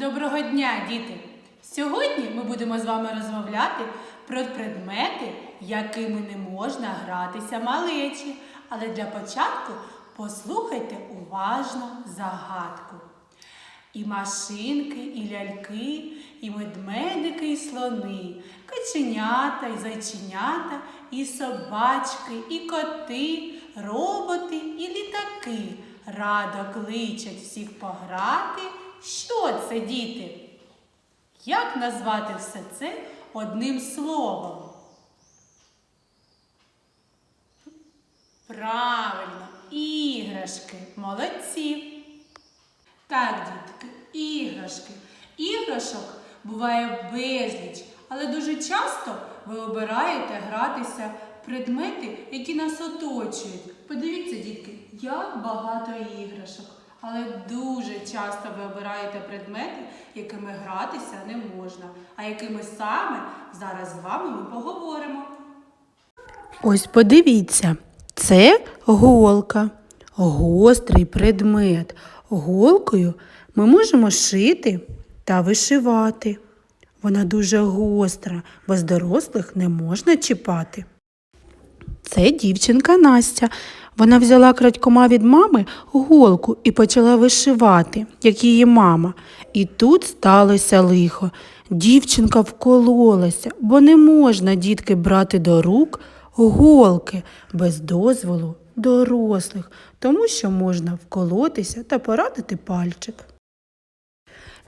Доброго дня, діти! Сьогодні ми будемо з вами розмовляти про предмети, якими не можна гратися малечі. Але для початку послухайте уважно загадку. І машинки, і ляльки, і медмедики, і слони, каченята, і зайченята, і собачки, і коти, роботи, і літаки. Радо кличуть всіх пограти. Що це, діти? Як назвати все це одним словом? Правильно, іграшки, молодці. Так, дітки, іграшки. Іграшок буває безліч, але дуже часто ви обираєте гратися в предмети, які нас оточують. Подивіться, дітки, як багато іграшок. Але дуже часто ви обираєте предмети, якими гратися не можна, а якими саме зараз з вами ми поговоримо. Ось подивіться, це голка, гострий предмет. Голкою ми можемо шити та вишивати. Вона дуже гостра, без дорослих не можна чіпати. Це дівчинка Настя. Вона взяла крадькома від мами голку і почала вишивати, як її мама. І тут сталося лихо. Дівчинка вкололася, бо не можна дітки брати до рук голки без дозволу дорослих, тому що можна вколотися та поранити пальчик.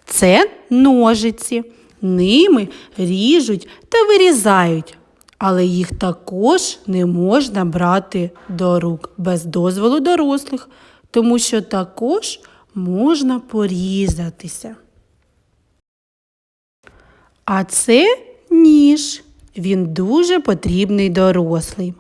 Це ножиці. Ними ріжуть та вирізають, але їх також не можна брати до рук без дозволу дорослих, тому що також можна порізатися. А це ніж. Він дуже потрібний дорослим.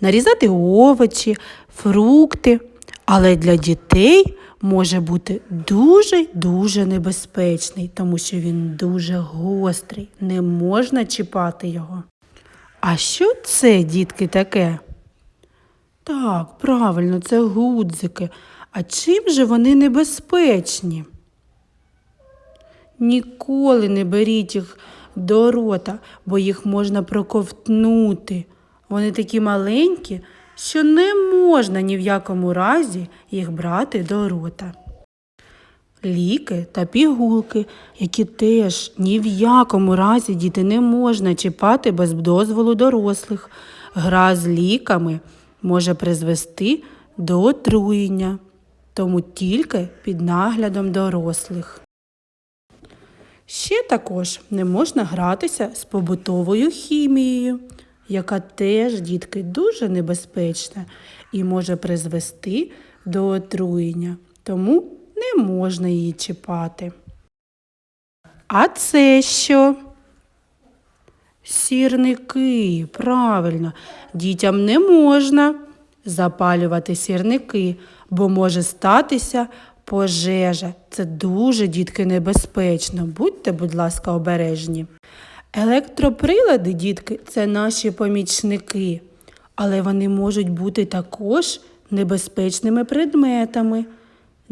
Нарізати овочі, фрукти, але для дітей може бути дуже-дуже небезпечний, тому що він дуже гострий, не можна чіпати його. А що це, дітки, таке? Так, правильно, це гудзики. А чим же вони небезпечні? Ніколи не беріть їх до рота, бо їх можна проковтнути. Вони такі маленькі, що не можна ні в якому разі їх брати до рота. Ліки та пігулки, які теж ні в якому разі діти не можна чіпати без дозволу дорослих. Гра з ліками може призвести до отруєння, тому тільки під наглядом дорослих. Ще також не можна гратися з побутовою хімією, яка теж, дітки, дуже небезпечна і може призвести до отруєння, тому не можна її чіпати. А це що? Сірники, правильно, дітям не можна запалювати сірники, бо може статися пожежа. Це дуже, дітки, небезпечно. Будьте, будь ласка, обережні. Електроприлади, дітки, це наші помічники, але вони можуть бути також небезпечними предметами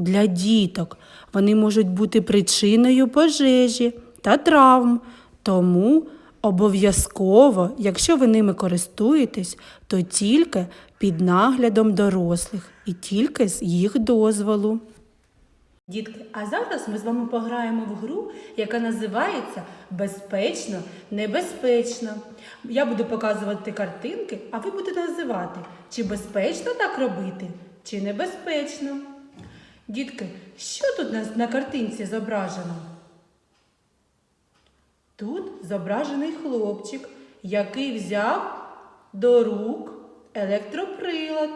для діток. Вони можуть бути причиною пожежі та травм. Тому обов'язково, якщо ви ними користуєтесь, то тільки під наглядом дорослих і тільки з їх дозволу. Дітки, а зараз ми з вами пограємо в гру, яка називається Безпечно, небезпечно. Я буду показувати картинки, а ви будете називати, чи безпечно так робити, чи небезпечно. Дітки, що тут на, картинці зображено? Тут зображений хлопчик, який взяв до рук електроприлад.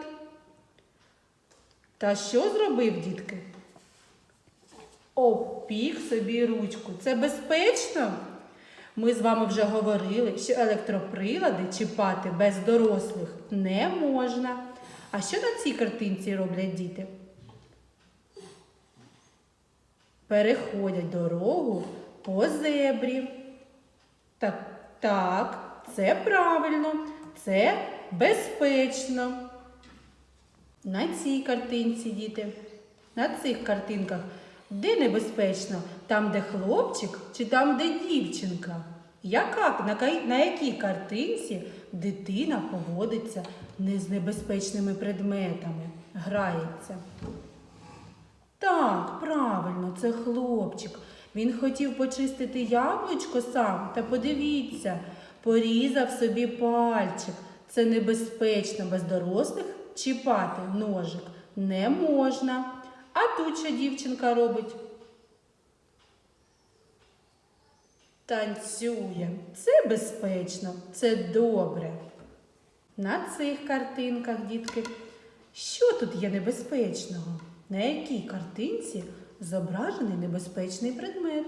Та що зробив, дітки? Обпік собі ручку. Це безпечно? Ми з вами вже говорили, що електроприлади чіпати без дорослих не можна. А що на цій картинці роблять діти? Переходять дорогу по зебрі. Так, так, це правильно, це безпечно. На цій картинці, діти, на цих картинках Де небезпечно? Там, де хлопчик, чи там, де дівчинка? Яка, на, якій картинці дитина поводиться не з небезпечними предметами, грається? Так, це хлопчик. Він хотів почистити яблучко сам, та подивіться, порізав собі пальчик. Це небезпечно без дорослих чіпати ножик не можна. А тут що дівчинка робить? Танцює. Це безпечно, це добре. На цих картинках, дітки, що тут є небезпечного? На якій картинці зображений небезпечний предмет?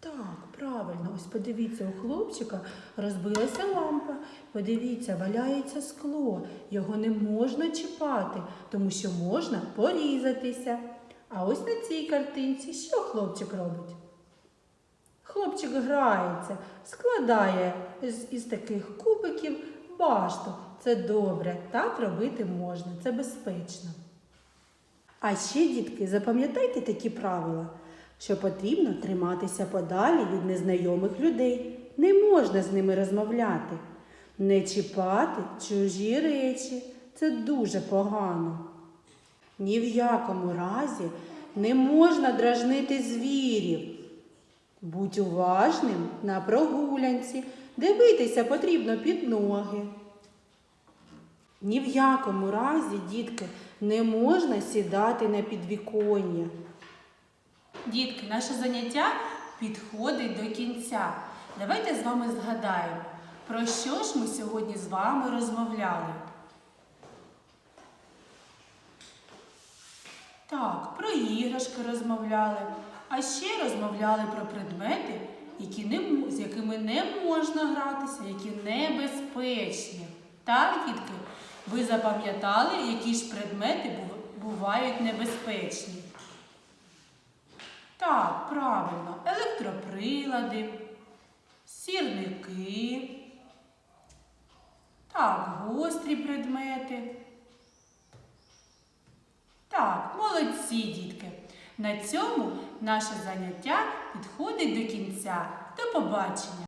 Так, правильно, ось подивіться, у хлопчика розбилася лампа. Подивіться, валяється скло. Його не можна чіпати, тому що можна порізатися. А ось на цій картинці що хлопчик робить? Хлопчик грається, складає з, із таких кубиків башту. Це добре, так робити можна, це безпечно. А ще, дітки, запам'ятайте такі правила, що потрібно триматися подалі від незнайомих людей. Не можна з ними розмовляти, не чіпати чужі речі. Це дуже погано. Ні в якому разі не можна дражнити звірів. Будь уважним на прогулянці, дивитися потрібно під ноги. Ні в якому разі, дітки, не можна сідати на підвіконня. Дітки, наше заняття підходить до кінця. Давайте з вами згадаємо, про що ж ми сьогодні з вами розмовляли. Так, про іграшки розмовляли, а ще розмовляли про предмети, які не, з якими не можна гратися, які небезпечні. Так, дітки, ви запам'ятали, які ж предмети бувають небезпечні? Так, правильно, електроприлади, сірники. Так, гострі предмети. Так, молодці, дітки. На цьому наше заняття підходить до кінця. До побачення!